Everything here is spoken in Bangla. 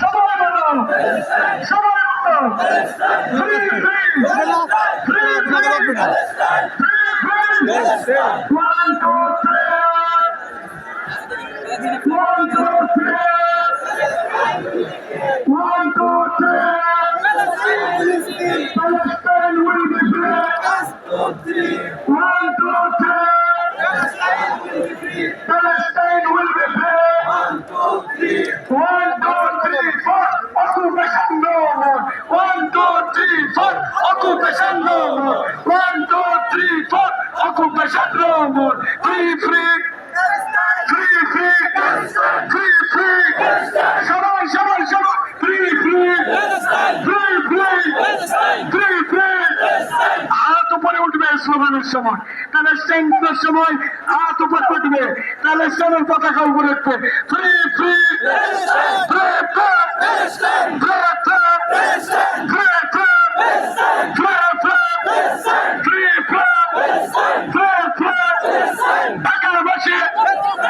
সবাই বলো সবাই বলো free free free free free one two three one two three one two three Palestine will be free. One, two, three. Palestine will be free. One, two, three, four. Occupation no more. One, two, three, four. Occupation no more. One, two, three, four. Occupation no more. three. Free, শ্রমণের সময়। তাহলে সেন্টের সময় হাত উপর উঠবে তাহলে সেনের পতাকা উপরে উঠবে। Free free.